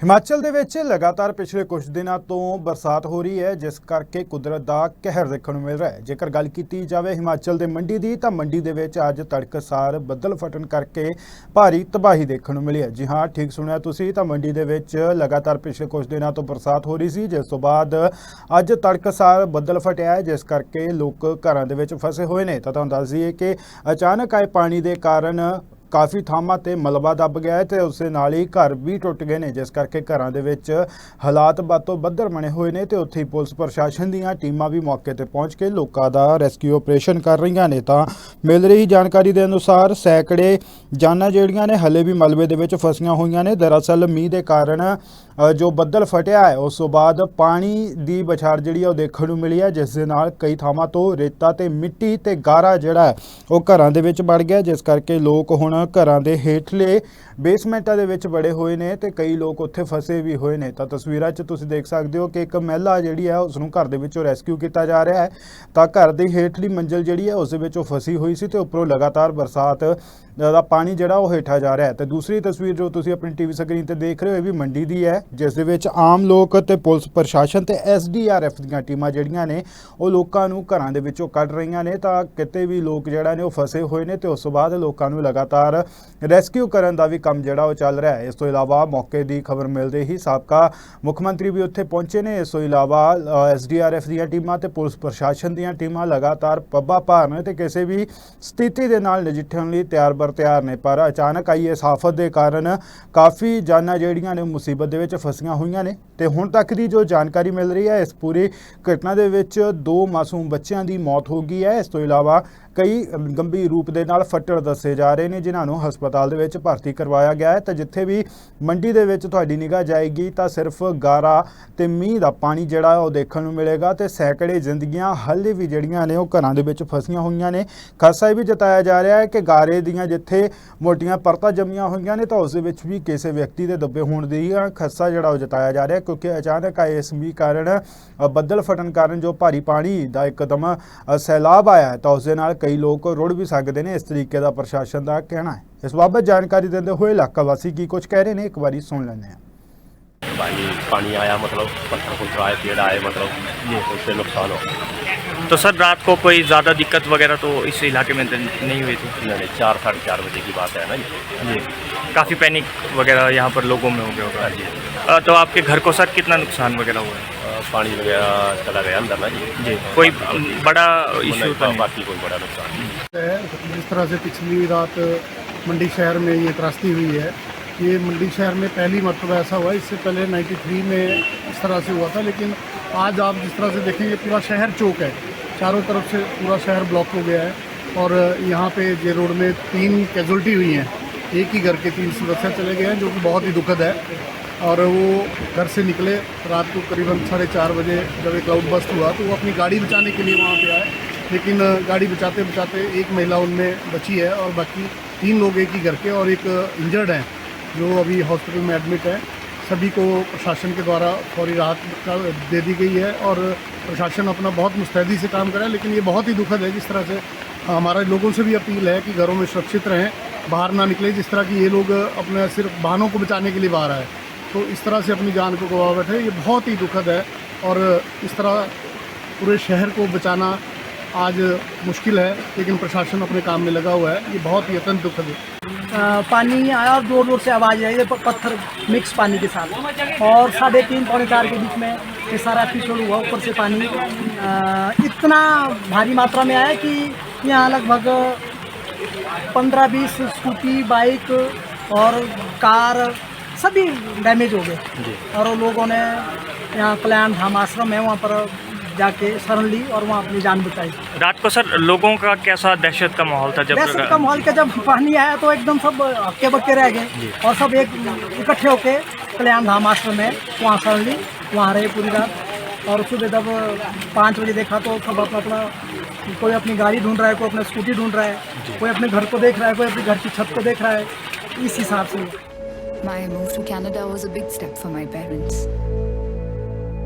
ਹਿਮਾਚਲ ਦੇ ਵਿੱਚ ਲਗਾਤਾਰ ਪਿਛਲੇ ਕੁਝ ਦਿਨਾਂ ਤੋਂ ਬਰਸਾਤ ਹੋ ਰਹੀ ਹੈ, ਜਿਸ ਕਰਕੇ ਕੁਦਰਤ ਦਾ ਕਹਿਰ ਦੇਖਣ ਨੂੰ ਮਿਲ ਰਿਹਾ ਹੈ। ਜੇਕਰ ਗੱਲ ਕੀਤੀ ਜਾਵੇ ਹਿਮਾਚਲ ਦੇ ਮੰਡੀ ਦੀ, ਤਾਂ ਮੰਡੀ ਦੇ ਵਿੱਚ ਅੱਜ ਤੜਕਸਾਰ ਬੱਦਲ ਫਟਣ ਕਰਕੇ ਭਾਰੀ ਤਬਾਹੀ ਦੇਖਣ ਨੂੰ ਮਿਲੀ ਹੈ। ਜੀ ਹਾਂ, ਠੀਕ ਸੁਣਿਆ ਤੁਸੀਂ, ਤਾਂ ਮੰਡੀ ਦੇ ਵਿੱਚ ਲਗਾਤਾਰ ਪਿਛਲੇ ਕੁਝ ਦਿਨਾਂ ਤੋਂ ਬਰਸਾਤ ਹੋ ਰਹੀ ਸੀ, ਜਿਸ ਤੋਂ ਬਾਅਦ ਅੱਜ ਤੜਕਸਾਰ ਬੱਦਲ ਫਟਿਆ ਹੈ, ਜਿਸ ਕਰਕੇ ਲੋਕ ਘਰਾਂ ਦੇ ਵਿੱਚ ਫਸੇ ਹੋਏ ਨੇ। ਤਾਂ ਤੁਹਾਨੂੰ ਦੱਸ ਦਈਏ ਕਿ ਅਚਾਨਕ ਆਏ ਪਾਣੀ ਦੇ ਕਾਰਨ ਕਾਫੀ ਥਾਵਾਂ ਤੇ ਮਲਬਾ ਦੱਬ ਗਿਆ ਹੈ ਤੇ ਉਸ ਦੇ ਨਾਲ ਹੀ ਘਰ ਵੀ ਟੁੱਟ ਗਏ ਨੇ, ਜਿਸ ਕਰਕੇ ਘਰਾਂ ਦੇ ਵਿੱਚ ਹਾਲਾਤ ਬਾਤੋਂ ਬੱਦਰ ਬਣੇ ਹੋਏ ਨੇ ਤੇ ਉੱਥੇ ਹੀ ਪੁਲਿਸ ਪ੍ਰਸ਼ਾਸਨ ਦੀਆਂ ਟੀਮਾਂ ਵੀ ਮੌਕੇ ਤੇ ਪਹੁੰਚ ਕੇ ਲੋਕਾਂ ਦਾ ਰੈਸਕਿਊ ਆਪਰੇਸ਼ਨ ਕਰ ਰਹੀਆਂ ਨੇ। ਤਾਂ ਮਿਲ ਰਹੀ ਜਾਣਕਾਰੀ ਦੇ ਅਨੁਸਾਰ ਸੈਂਕੜੇ ਜਾਨਾਂ ਜਿਹੜੀਆਂ ਨੇ ਹਲੇ ਵੀ ਮਲਬੇ ਦੇ ਵਿੱਚ ਫਸੀਆਂ ਹੋਈਆਂ ਨੇ। ਦਰਅਸਲ ਮੀਂਹ ਦੇ ਕਾਰਨ ਜੋ ਬੱਦਲ ਫਟਿਆ ਹੈ, ਉਸ ਤੋਂ ਬਾਅਦ ਪਾਣੀ ਦੀ ਬਛਾੜ ਜਿਹੜੀ ਹੈ ਉਹ ਦੇਖਣ ਨੂੰ ਮਿਲੀ ਹੈ, ਜਿਸ ਦੇ ਨਾਲ ਕਈ ਥਾਵਾਂ ਤੋਂ ਰੇਤਾ ਤੇ ਮਿੱਟੀ ਤੇ ਗਾਰਾ ਜਿਹੜਾ ਹੈ, ਉਹ ਘਰਾਂ ਦੇ ਵਿੱਚ ਵੜ ਗਿਆ, ਜਿਸ ਕਰਕੇ ਲੋਕ ਹੁਣ ਘਰਾਂ ਦੇ ਹੇਠਲੇ ਬੇਸਮੈਂਟਾਂ ਦੇ ਵਿੱਚ ਬੜੇ ਹੋਏ ਨੇ ਤੇ ਕਈ ਲੋਕ ਉੱਥੇ ਫਸੇ ਵੀ ਹੋਏ ਨੇ। ਤਾਂ ਤਸਵੀਰਾਂ 'ਚ ਤੁਸੀਂ ਦੇਖ ਸਕਦੇ ਹੋ ਕਿ ਇੱਕ ਮਹਿਲਾ ਜਿਹੜੀ ਹੈ ਉਸ ਨੂੰ ਘਰ ਦੇ ਵਿੱਚੋਂ ਰੈਸਕਿਊ ਕੀਤਾ ਜਾ ਰਿਹਾ ਹੈ। ਤਾਂ ਘਰ ਦੀ ਹੇਠਲੀ ਮੰਜ਼ਲ ਜਿਹੜੀ ਹੈ, ਉਸ ਦੇ ਵਿੱਚ ਉਹ ਫਸੀ ਹੋਈ ਸੀ ਤੇ ਉੱਪਰੋਂ ਲਗਾਤਾਰ ਬਰਸਾਤ ਦਾ ਪਾਣੀ ਜਿਹੜਾ ਉਹ ਹੇਠਾਂ ਜਾ ਰਿਹਾ ਹੈ। ਤੇ ਦੂਸਰੀ ਤਸਵੀਰ ਜੋ ਤੁਸੀਂ ਆਪਣੀ ਟੀਵੀ ਸਕਰੀਨ ਤੇ ਦੇਖ ਰਹੇ ਹੋ, ਇਹ ਵੀ ਮੰਡੀ ਦੀ ਹੈ, ਜਿਸ ਦੇ ਵਿੱਚ ਆਮ ਲੋਕ ਤੇ ਪੁਲਿਸ ਪ੍ਰਸ਼ਾਸਨ ਤੇ ਐਸਡੀਆਰਐਫ ਦੀਆਂ ਟੀਮਾਂ ਜਿਹੜੀਆਂ ਨੇ, ਉਹ ਲੋਕਾਂ ਨੂੰ ਘਰਾਂ ਦੇ ਵਿੱਚੋਂ ਕੱਢ ਰਹੀਆਂ ਨੇ। ਤਾਂ ਕਿਤੇ ਵੀ ਲੋਕ ਜਿਹੜਾ ਨੇ ਉਹ ਫਸੇ ਹੋਏ ਨੇ ਤੇ ਉਸ ਤੋਂ ਬਾਅਦ ਲੋਕਾਂ ਨੂੰ ਲਗਾਤਾਰ ਰੈਸਕਿਊ ਕਰਨ ਦਾ ਵੀ ਕੰਮ ਜਿਹੜਾ ਉਹ ਚੱਲ ਰਿਹਾ ਹੈ। ਇਸ ਤੋਂ ਇਲਾਵਾ ਮੌਕੇ ਦੀ ਖਬਰ ਮਿਲਦੇ ਹੀ ਸਾਬਕਾ ਮੁੱਖ ਮੰਤਰੀ ਵੀ ਉੱਥੇ ਪਹੁੰਚੇ ਨੇ। ਇਸ ਤੋਂ ਇਲਾਵਾ ਐਸਡੀਆਰਐਫ ਦੀਆਂ ਟੀਮਾਂ ਤੇ ਪੁਲਿਸ ਪ੍ਰਸ਼ਾਸਨ ਦੀਆਂ ਟੀਮਾਂ ਲਗਾਤਾਰ ਪੱਬਾ ਭਾਰਨ ਨੇ ਤੇ ਕਿਸੇ ਵੀ ਸਥਿਤੀ ਦੇ ਨਾਲ ਨਜਿੱਠਣ ਲਈ ਤਿਆਰ ਬਰ ਤਿਆਰ ਨੇ, ਪਰ ਅਚਾਨਕ ਆਈ ਇਸ ਆਫਤ ਦੇ ਕਾਰਨ ਕਾਫੀ ਜਾਨਾਂ ਜਿਹੜੀਆਂ ਨੇ ਮੁਸੀਬਤ ਦੇ ਵਿੱਚ ਫਸੀਆਂ ਹੋਈਆਂ ਨੇ ਤੇ ਹੁਣ ਤੱਕ ਦੀ ਜੋ ਜਾਣਕਾਰੀ ਮਿਲ ਰਹੀ ਹੈ, ਇਸ ਪੂਰੀ ਘਟਨਾ ਦੇ ਵਿੱਚ ਦੋ ਮਾਸੂਮ ਬੱਚਿਆਂ ਦੀ ਮੌਤ ਹੋ ਗਈ ਹੈ। ਇਸ ਤੋਂ ਇਲਾਵਾ ਕਈ ਗੰਭੀਰ ਰੂਪ ਦੇ ਨਾਲ ਫੱਟੜ ਦੱਸੇ ਜਾ ਰਹੇ ਨੇ, ਜਿਨ੍ਹਾਂ ਨੂੰ ਹਸਪਤਾਲ ਦੇ ਵਿੱਚ ਭਰਤੀ ਕਰਵਾਇਆ ਗਿਆ ਹੈ। ਤਾਂ ਜਿੱਥੇ ਵੀ ਮੰਡੀ ਦੇ ਵਿੱਚ ਤੁਹਾਡੀ ਨਿਗਾਹ ਜਾਏਗੀ, ਤਾਂ ਸਿਰਫ ਗਾਰਾ ਤੇ ਮੀਂਹ ਦਾ ਪਾਣੀ ਜਿਹੜਾ ਉਹ ਦੇਖਣ ਨੂੰ ਮਿਲੇਗਾ ਤੇ ਸੈਂਕੜੇ ਜ਼ਿੰਦਗੀਆਂ ਹਾਲੇ ਵੀ ਜਿਹੜੀਆਂ ਨੇ ਉਹ ਘਰਾਂ ਦੇ ਵਿੱਚ ਫਸੀਆਂ ਹੋਈਆਂ ਨੇ। ਖਾਸਾ ਇਹ ਵੀ ਜਤਾਇਆ ਜਾ ਰਿਹਾ ਹੈ ਕਿ ਗਾਰੇ ਦੀਆਂ ਜਿੱਥੇ ਮੋਟੀਆਂ ਪਰਤਾਂ ਜੰਮੀਆਂ ਹੋਈਆਂ ਨੇ ਤਾਂ ਉਸ ਦੇ ਵਿੱਚ ਵੀ ਕਿਸੇ ਵਿਅਕਤੀ ਦੇ ਦੱਬੇ ਹੋਣ ਦੀ ਖੱਸਾ ਜਿਹੜਾ ਉਹ ਜਤਾਇਆ ਜਾ ਰਿਹਾ ਕਿਉਂਕਿ ਅਚਾਨਕ ਆਏ ਇਸ ਮੀਂਹ ਕਾਰਨ ਅ, ਬੱਦਲ ਫਟਣ ਕਾਰਨ ਜੋ ਭਾਰੀ ਪਾਣੀ ਦਾ ਇੱਕਦਮ ਅ, ਸੈਲਾਬ ਆਇਆ ਹੈ ਤਾਂ ਉਸ ਦੇ ਨਾਲ ਕਈ ਲੋਕ ਰੁੜ ਵੀ ਸਕਦੇ ਨੇ ਇਸ ਤਰੀਕੇ ਦਾ ਪ੍ਰਸ਼ਾਸਨ ਦਾ ਕਹਿਣਾ ਹੈ ਇਸ ਬਾਬਤ ਜਾਣਕਾਰੀ ਦਿੰਦੇ ਹੋਏ ਇਲਾਕਾ ਵਾਸੀ ਕੀ ਕੁਝ ਕਹਿ ਰਹੇ ਨੇ ਇੱਕ ਵਾਰੀ ਸੁਣ ਲੈਂਦੇ ਹਾਂ पानी पानी आया मतलब पत्थर पुत्थर आए पेड़ आए मतलब ये उससे नुकसान हो गया। तो सर रात को कोई ज़्यादा दिक्कत वगैरह तो इस इलाके में नहीं हुई थी? नहीं चार साढ़े चार बजे की बात है ना ये जी। काफ़ी पैनिक वगैरह यहाँ पर लोगों में हो गया होगा। हाँ जी तो आपके घर को सर कितना नुकसान वगैरह हुआ? है पानी वगैरह चला गया अंदर ना जी। जी कोई बड़ा इशू नहीं, तो बाकी कोई बड़ा नुकसान नहीं। है जिस तरह से पिछली रात मंडी शहर में ये त्रासदी हुई है ये मंडी शहर में पहली मरतबा ऐसा हुआ, इससे पहले 93 में इस तरह से हुआ था, लेकिन आज आप जिस तरह से देखेंगे, पूरा शहर चौक है। चारों तरफ़ से पूरा शहर ब्लॉक हो गया है और यहाँ पे जे रोड में तीन कैजुअल्टी हुई हैं। एक ही घर के तीन सदस्य चले गए हैं, जो कि बहुत ही दुखद है। और वो घर से निकले रात को करीबन साढ़े चार बजे जब एक क्लाउड बस्ट हुआ तो वो अपनी गाड़ी बचाने के लिए वहाँ पे आए। लेकिन गाड़ी बचाते बचाते एक महिला उनमें बची है और बाकी तीन लोग एक ही घर के और एक इंजर्ड हैं। जो अभी हॉस्पिटल में एडमिट है, सभी को प्रशासन के द्वारा फौरी राहत दे दी गई है और प्रशासन अपना बहुत मुस्तैदी से काम कर है, लेकिन ये बहुत ही दुखद है जिस तरह से हमारे लोगों से भी अपील है कि घरों में सुरक्षित रहें, बाहर ना निकले, जिस तरह की ये लोग अपने सिर्फ़ वाहनों को बचाने के लिए बाहर आए। तो इस तरह से अपनी जान को गवा बैठे ये बहुत ही दुखद है और इस तरह पूरे शहर को बचाना आज मुश्किल है, लेकिन प्रशासन अपने काम में लगा हुआ है, ये बहुत ही अत्यंत दुखद है। पानी आया और ज़ोर ज़ोर से आवाज़ आई है पत्थर मिक्स पानी के साथ। और साढ़े तीन पौने चार के बीच में ये सारा फिसल हुआ ऊपर से पानी। इतना भारी मात्रा में आया कि यहाँ लगभग पंद्रह बीस स्कूटी बाइक और कार सभी डैमेज हो गए। और लोगों ने यहाँ कल्याण धाम आश्रम है वहाँ पर जाके शरण ली और वहाँ अपनी जान बचाई रात को सर लोगों का कैसा दहशत का माहौल था जब दहशत का माहौल के जब पानी आया तो एकदम सब हक्के बक्के रह गए और सब एक इकट्ठे होके कल्याण धाम आश्रम में वहाँ शरण ली वहाँ रहे पूरी रात और सुबह जब पाँच बजे देखा तो सब अपना अपना कोई अपनी गाड़ी ढूंढ रहा है कोई अपना स्कूटी ढूंढ रहा है कोई अपने घर को देख रहा है कोई अपने घर की छत को देख रहा है इस हिसाब से My move to Canada was a big step for my parents.